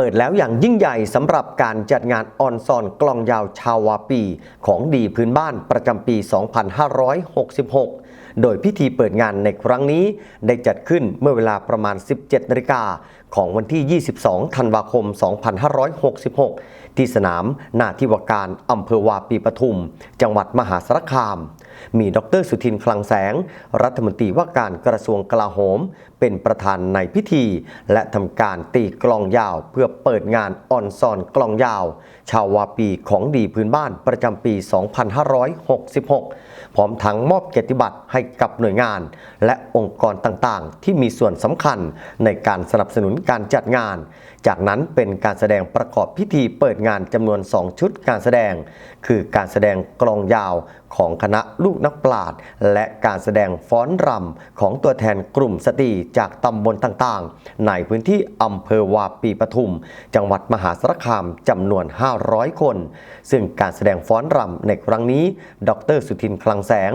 เปิดแล้วอย่างยิ่งใหญ่สำหรับการจัดงานออนซอนกลองยาวชาววาปี ของดีพื้นบ้านประจำปี 2566 โดยพิธีเปิดงานในครั้งนี้ ได้จัดขึ้นเมื่อเวลาประมาณ 17นาฬิกาของวันที่ 22 ธันวาคม 2566 ที่สนามนาที่วการอำเภอวาปีปทุม จังหวัดมหาสารคาม มีดรสุทินคลังแสง รัฐมนตรีว่าการกระทรวงกลาโหม เป็นประธานในพิธี และทำการตีกลองยาว เพื่อเปิดงานออนซอนกลองยาว ชาววาปีของดีพื้นบ้านประจำปี 2566 พร้อมทั้งมอบเกียรติบัตรให้กับหน่วยงาน และองค์กรต่างๆ ที่มีส่วนสำคัญในการสนับสนุนการจัดงาน จากนั้นเป็นการแสดงประกอบพิธีเปิดงานจำนวน 2 ชุดการแสดง คือการแสดงกลองยาวของคณะลูกนักปราชญ์และการแสดงฟ้อนรำของตัวแทนกลุ่มสตรีจากตำบลต่างๆ ในพื้นที่อำเภอวาปีปทุม จังหวัดมหาสารคามจำนวน 500 คน ซึ่งการแสดงฟ้อนรำในครั้งนี้ ดรสุทินคลังแสง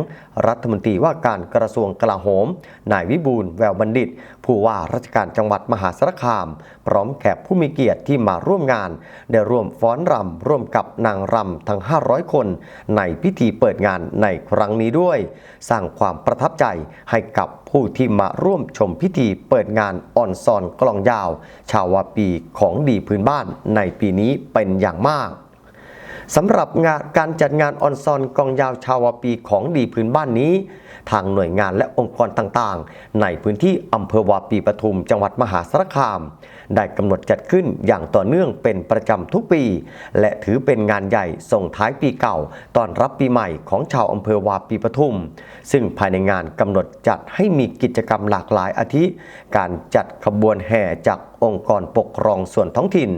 รัฐมนตรีว่าการกระทรวงกลาโหม นายวิบูลแววบัณฑิต ผู้ว่าราชการจังหวัดมหาสารคาม พร้อมแขกผู้มีเกียรติที่มาร่วมงาน ได้ร่วมฟ้อนรำร่วมกับนางรำทั้ง 500 คน ในพิธีเปิดงานในครั้งนี้ด้วย สร้างความประทับใจให้กับผู้ที่มาร่วมชมพิธีเปิดงานออนซอนกลองยาว ชาววปีของดีพื้นบ้านในปีนี้เป็นอย่างมาก สำหรับงานการจัดงานออนซอนกองยาวชาวปีของดีพื้นบ้านนี้ ทางหน่วยงานและองค์กรต่างๆ ในพื้นที่อำเภอวาปีปทุมจังหวัดมหาสารคาม ได้กำหนดจัดขึ้นอย่างต่อเนื่องเป็นประจำทุกปี และถือเป็นงานใหญ่ส่งท้ายปีเก่าต้อนรับปีใหม่ของชาวอำเภอวาปีปทุม ซึ่งภายในงานกำหนดจัดให้มีกิจกรรมหลากหลายอาทิ การจัดขบวนแห่จาก องค์กรปกครองส่วนท้องถิ่น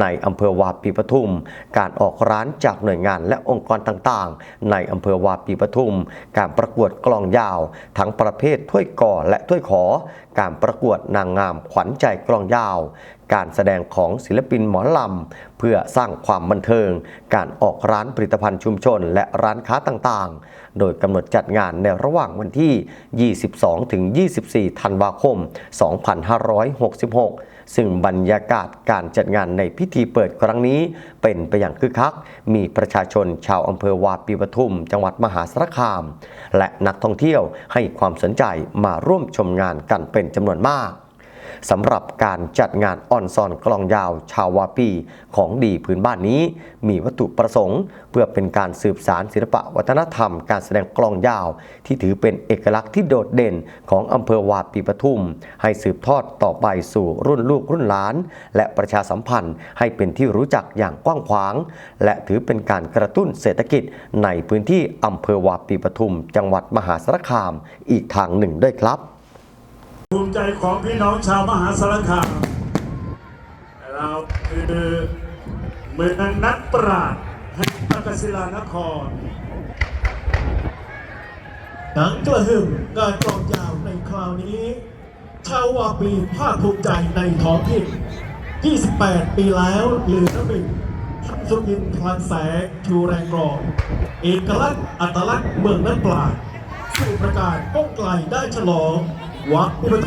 ในอำเภอวาปีปทุม การออกร้านจากหน่วยงานและองค์กรต่างๆ ในอำเภอวาปีปทุม การประกวดกลองยาว ทั้งประเภทถ้วยก่อและถ้วยขอ การประกวดนางงามขวัญใจกลองยาว การแสดงของศิลปินหมอลำ เพื่อสร้างความบันเทิง การออกร้านผลิตภัณฑ์ชุมชน และร้านค้าต่างๆ โดยกำหนดจัดงานในระหว่างวันที่ 22ถึง24 ธันวาคม 2566 ซึ่งบรรยากาศการจัดงานในพิธีเปิดครั้งนี้ เป็นไปอย่างคึกคัก มีประชาชนชาวอำเภอวาปีปทุม จังหวัดมหาสารคาม และนักท่องเที่ยวให้ความสนใจมาร่วมชมงานกันเป็นจำนวนมาก สำหรับการจัดงานออนซอนกลองยาวชาววาปีของดีพื้นบ้านนี้ มีวัตถุประสงค์ เพื่อเป็นการสืบสารศิลปะวัฒนธรรม การแสดงกลองยาว ที่ถือเป็นเอกลักษณ์ที่โดดเด่นของอำเภอวาปีปทุม ให้สืบทอดต่อไปสู่รุ่นลูกรุ่นหลาน และประชาสัมพันธ์ให้เป็นที่รู้จักอย่างกว้างขวาง และถือเป็นการกระตุ้นเศรษฐกิจในพื้นที่อำเภอวาปีปทุม จังหวัดมหาสารคาม อีกทางหนึ่งด้วยครับ ภูมิใจของพี่น้องชาวมหาสารคามเราคือเมืองนักปราชญ์แห่งพระกศิลานคร หนังกระหึ่มงานกลองยาวในคราวนี้ ชาววาปีภาคภูมิใจในท้องถิ่น 28 ปีแล้วลือระบินทัสุกินคลังแสงชูแรงกรองเอกลักษณ์อัตลักษณ์เมืองน้ำปลาดสู่ประกาศก้องไกลได้ฉลองวัดอุป